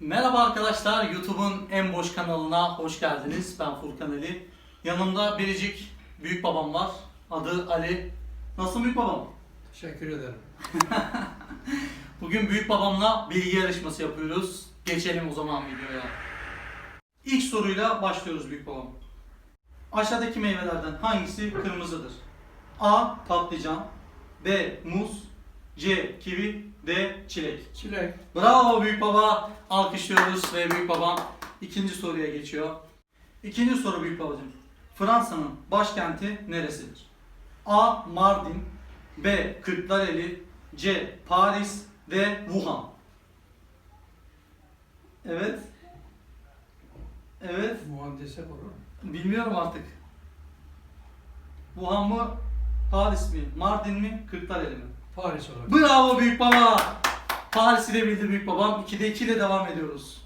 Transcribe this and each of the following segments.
Merhaba arkadaşlar, YouTube'un en boş kanalına hoş geldiniz. Ben Furkan Ali. Yanımda biricik büyük babam var. Adı Ali. Nasıl büyük babam? Teşekkür ederim. Bugün büyük babamla bilgi yarışması yapıyoruz. Geçelim o zaman videoya. İlk soruyla başlıyoruz büyük babam. Aşağıdaki meyvelerden hangisi kırmızıdır? A. Patlıcan B. Muz C. Kivi D. Çilek Çilek. Bravo büyük baba. Alkışlıyoruz ve büyük babam ikinci soruya geçiyor. İkinci soru büyük babacığım. Fransa'nın başkenti neresidir? A. Mardin B. Kırklareli C. Paris D. Wuhan Evet. Evet. Muhandise olur mu? Bilmiyorum artık. Wuhan mı? Paris mi? Mardin mi? Kırklareli mi? Paris olur. Bravo büyük baba. Paris'i de bildi büyük babam. 2'de 2 ile devam ediyoruz.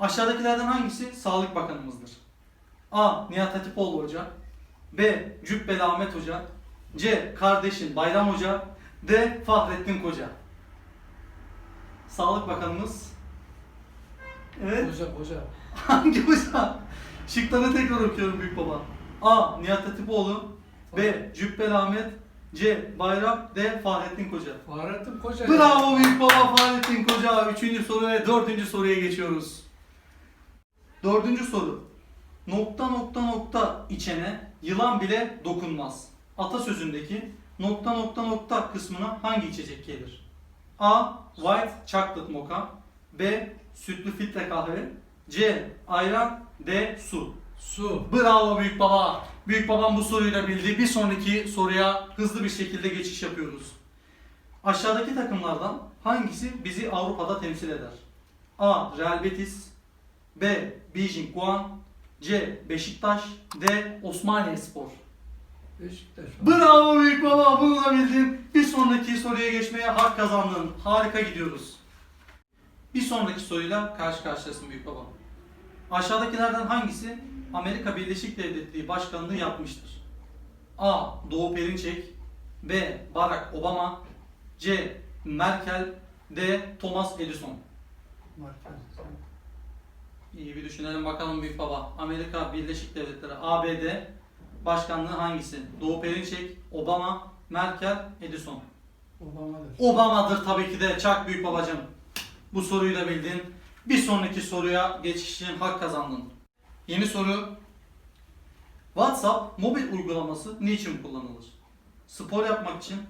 Aşağıdakilerden hangisi Sağlık Bakanımızdır? A. Nihat Hatipoğlu Hoca B. Cübbeli Ahmet Hoca C. Kardeşin Bayram Hoca D. Fahrettin Koca Sağlık Bakanımız Evet. Koca koca. Hangi hoca? Şıkları tekrar okuyorum büyük baba. A. Nihat Hatipoğlu B. Cübbeli Ahmet C. Bayram D. Fahrettin Koca Fahrettin Koca. Bravo büyük baba Fahrettin Koca. Üçüncü soru ve dördüncü soruya geçiyoruz. Dördüncü soru. Nokta nokta nokta içene yılan bile dokunmaz. Atasözündeki nokta nokta nokta kısmına hangi içecek gelir? A. White chocolate mocha B. Sütlü filtre kahve C. Ayran D. Su Su. Bravo büyük baba. Büyük babam bu soruyu da bildi. Bir sonraki soruya hızlı bir şekilde geçiş yapıyoruz. Aşağıdaki takımlardan hangisi bizi Avrupa'da temsil eder? A. Real Betis B. Beijing Guan C. Beşiktaş D. Osmaniye Spor Beşiktaş. Bravo büyük baba bunu da bildin. Bir sonraki soruya geçmeye hak kazandın. Harika gidiyoruz. Bir sonraki soruyla karşı karşıyasın büyük baba. Aşağıdakilerden hangisi Amerika Birleşik Devletleri Başkanlığı yapmıştır? A. Doğu Perinçek B. Barack Obama C. Merkel D. Thomas Edison Merkez. İyi bir düşünelim bakalım büyük baba. Amerika Birleşik Devletleri ABD başkanlığı hangisi? Doğu Perinçek, Obama, Merkel, Edison. Obama'dır. Obama'dır tabii ki de. Çak büyük babacım. Bu soruyu da bildin. Bir sonraki soruya geçiş için hak kazandın. Yeni soru. WhatsApp mobil uygulaması niçin kullanılır? Spor yapmak için,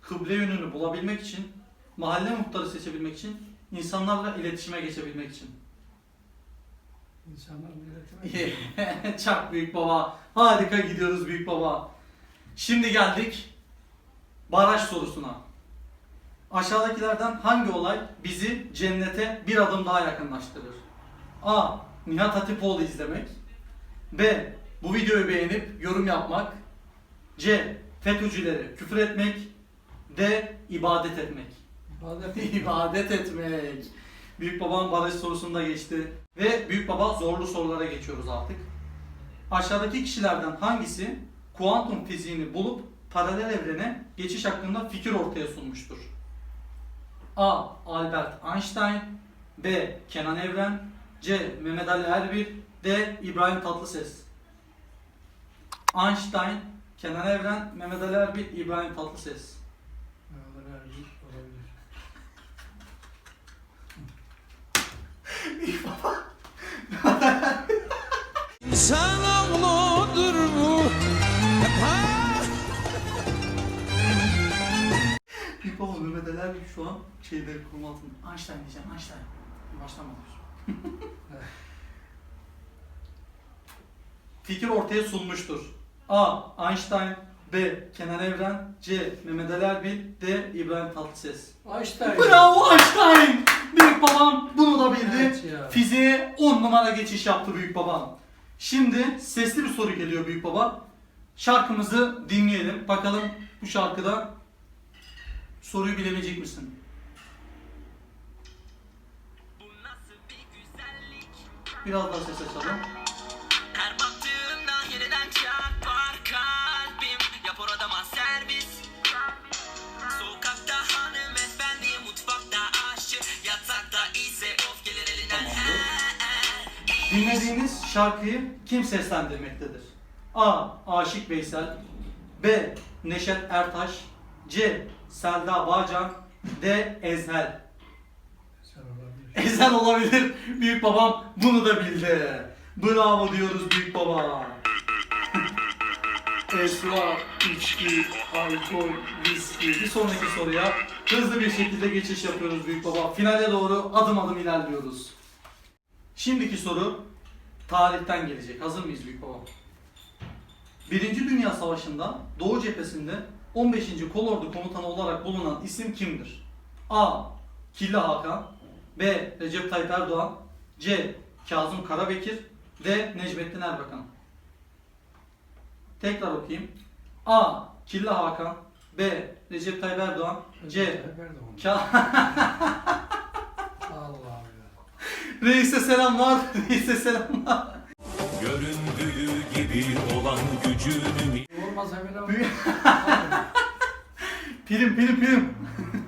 kıble yönünü bulabilmek için, mahalle muhtarı seçebilmek için, insanlarla iletişime geçebilmek için. İnsanlar milletine. Çak büyük baba. Harika gidiyoruz büyük baba. Şimdi geldik baraj sorusuna. Aşağıdakilerden hangi olay bizi cennete bir adım daha yakınlaştırır? A. Nihat Hatipoğlu izlemek. B. Bu videoyu beğenip yorum yapmak. C. FETÖ'cülere küfür etmek. D. ibadet etmek. İbadet. İbadet etmek. Büyük babam baraj sorusunda geçti. Ve büyük baba zorlu sorulara geçiyoruz artık. Aşağıdaki kişilerden hangisi kuantum fiziğini bulup paralel evrene geçiş hakkında fikir ortaya sunmuştur? A. Albert Einstein B. Kenan Evren C. Mehmet Ali Erbil D. İbrahim Tatlıses Einstein, Kenan Evren, Mehmet Ali Erbil, İbrahim Tatlıses Mehmet Ali olabilir. İnsan oğludur Mehmet Ali Erbil şu an şeyde kurum altında. Einstein diyeceğim, Einstein. Başlama diyorsun. Fikir ortaya sunmuştur. A. Einstein B. Kenan Evren C. Mehmet Ali Erbil D. İbrahim Tatlıses Einstein. Bravo Einstein! Büyük babam bunu da bildi. Evet ya. Fiziğe 10 numara geçiş yaptı büyük babam. Şimdi sesli bir soru geliyor büyük baba. Şarkımızı dinleyelim. Bakalım bu şarkıda soruyu bilebilecek misin? Biraz daha ses açalım. Her baktığımda yeniden çarpar kalbim Yap orada servis Sokakta hanımefendi Mutfakta aşçı Yatakta ise of gelir Dinlediğiniz şarkıyı kim seslendirmektedir? A. Aşık Veysel B. Neşet Ertaş C. Selda Bağcan D. Ezhel. Ezel olabilir. Büyük babam bunu da bildi. Bravo diyoruz büyük baba. Esra, içki, alkol, viski. Bir sonraki soruya hızlı bir şekilde geçiş yapıyoruz büyük baba. Finale doğru adım adım ilerliyoruz. Şimdiki soru tarihten gelecek. Hazır mıyız büyük baba? Birinci Dünya Savaşı'nda Doğu cephesinde 15. Kolordu komutanı olarak bulunan isim kimdir? A. Killa Hakan B. Recep Tayyip Erdoğan C. Kazım Karabekir D. Necmettin Erbakan Tekrar okuyayım. A. Killa Hakan B. Recep Tayyip Erdoğan C. Tayyip Erdoğan. Ka Allah. Reis'e selamlar. Reis'e selamlar. Göründüğü gibi olan gücünü Olmasa bile Prim prim prim.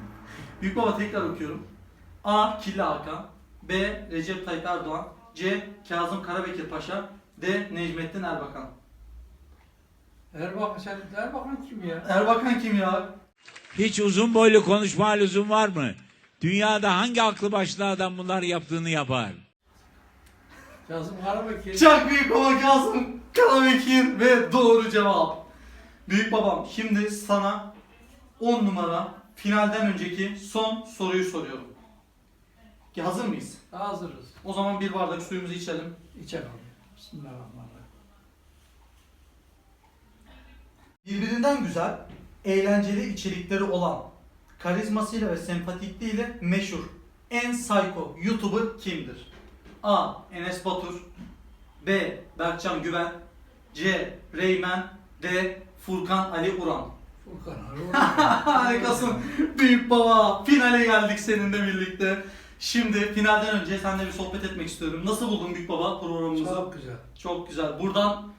Büyük baba tekrar okuyorum. A. Killa Hakan B. Recep Tayyip Erdoğan C. Kazım Karabekir Paşa D. Necmettin Erbakan Erbakan sen Erbakan kim ya? Erbakan kim ya? Hiç uzun boylu konuşma lüzum var mı? Dünyada hangi aklı başlı adam bunlar yaptığını yapar? Kazım Karabekir. Çok büyük baba Kazım Karabekir ve doğru cevap. Büyük babam şimdi sana 10 numara finalden önceki son soruyu soruyorum. Ki hazır mıyız? Hazırız. O zaman bir bardak suyumuzu içelim. İçelim. Bismillahirrahmanirrahim. Birbirinden güzel, eğlenceli içerikleri olan, karizmasıyla ve sempatikliğiyle meşhur en psycho YouTuber kimdir? A. Enes Batur B. Berkcan Güven C. Reymen D. Furkan Ali Uran Furkan Arı. Harikasın büyük baba. Finale geldik seninle birlikte. Şimdi finalden önce seninle bir sohbet etmek istiyorum. Nasıl buldun büyük baba programımızı? Çok güzel. Çok güzel. Buradan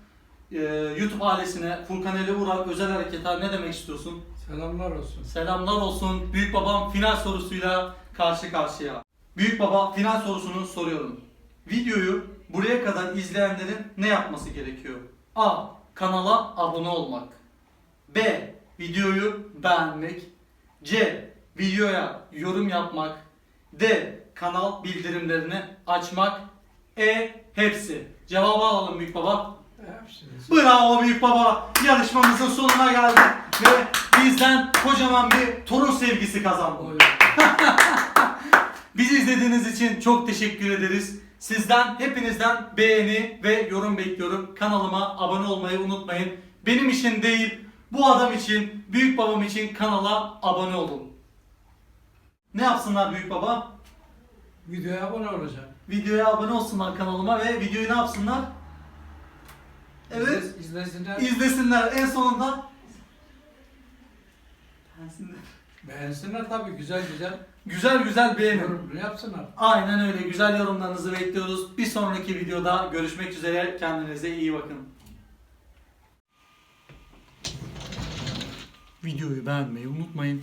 e, YouTube ailesine Furkan Ali Ural özel hareketler ne demek istiyorsun? Selamlar olsun. Selamlar olsun. Büyük babam final sorusuyla karşı karşıya. Büyük baba final sorusunu soruyorum. Videoyu buraya kadar izleyenlerin ne yapması gerekiyor? A. Kanala abone olmak. B. Videoyu beğenmek. C. Videoya yorum yapmak. D. Kanal bildirimlerini açmak. E. Hepsi. Cevabı alalım büyük baba. Bravo büyük baba. Yarışmamızın sonuna geldik ve bizden kocaman bir torun sevgisi kazandık. Oy. Bizi izlediğiniz için çok teşekkür ederiz. Sizden hepinizden beğeni ve yorum bekliyorum. Kanalıma abone olmayı unutmayın. Benim için değil, bu adam için, büyük babam için kanala abone olun. Ne yapsınlar büyük baba? Videoya abone olacağım. Videoya abone olsunlar kanalıma ve videoyu ne yapsınlar? Evet. İzle- İzlesinler. İzlesinler en sonunda. Beğensinler. Beğensinler tabii güzel güzel. Güzel güzel beğenin. Yorumunu yapsınlar. Aynen öyle. Güzel yorumlarınızı bekliyoruz. Bir sonraki videoda görüşmek üzere. Kendinize iyi bakın. Videoyu beğenmeyi unutmayın.